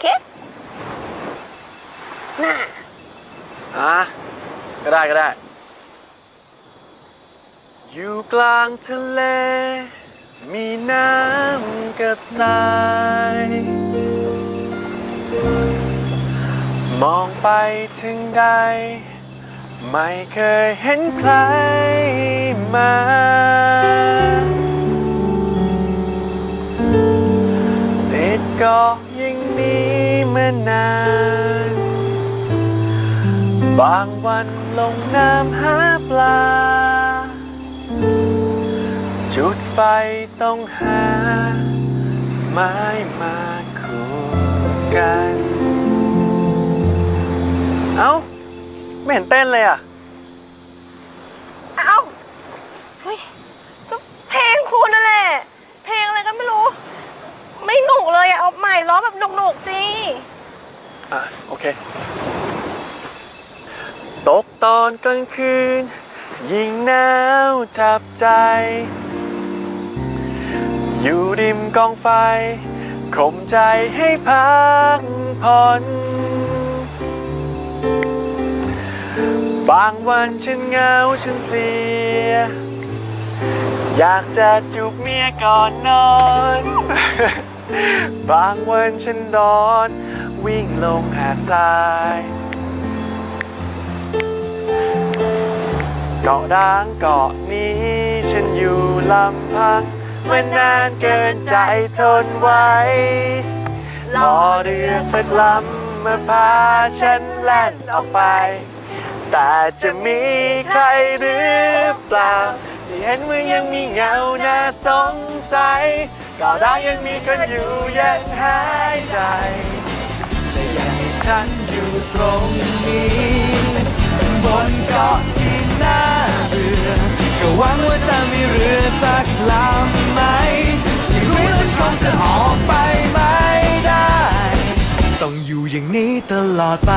เคน่ะอะก็ได้ก็ได้ อยู่กลางทะเล มีน้ำกับทราย มองไปถึงใด ไม่เคยเห็นใครมา ติดเกาะอ มานาน บางวันลงน้ำหาปลา จุดไฟต้องหา ไม้มาคู่กัน เอ้า ไม่เห็นเต้นเลยอะ เอ้า เฮ้ยก็เพลงคุณนั่นแหละ เพลงอะไรก็ไม่รู้ ไม่หนุกเลยอะเอาใหม่ร้องแบบหนุกๆสิ อะโอเค ตกตอนกลางคืน ยิ่งหนาวจับใจ อยู่ริมกองไฟข่มใจให้พักผ่อนบางวันฉันเหงาฉันเพลีย อยากจะจูบเมียก่อนนอน บางวันฉันนอน วิ่งลงหาดทรายเกาะร้างเกาะนี้ ฉันอยู่ลำพังมันนานเกินใจทนไว้รอเรือสักลำมาพาฉันแล่นออกไป แต่จะมีใครหรือเปล่าที่เห็นว่ายังมีเงาน่าสงสัยเกาะร้างยังมีคนอยู่ยังหายใจ แต่อยากให้ฉันอยู่ตรงนี้บนเกาะที่น่าเบื่อก็หวังว่าจะมีเรือสักลำไหมชีวิตฉันคงจะออกไปไม่ได้ ต้องอยู่อย่างนี้ตลอดไป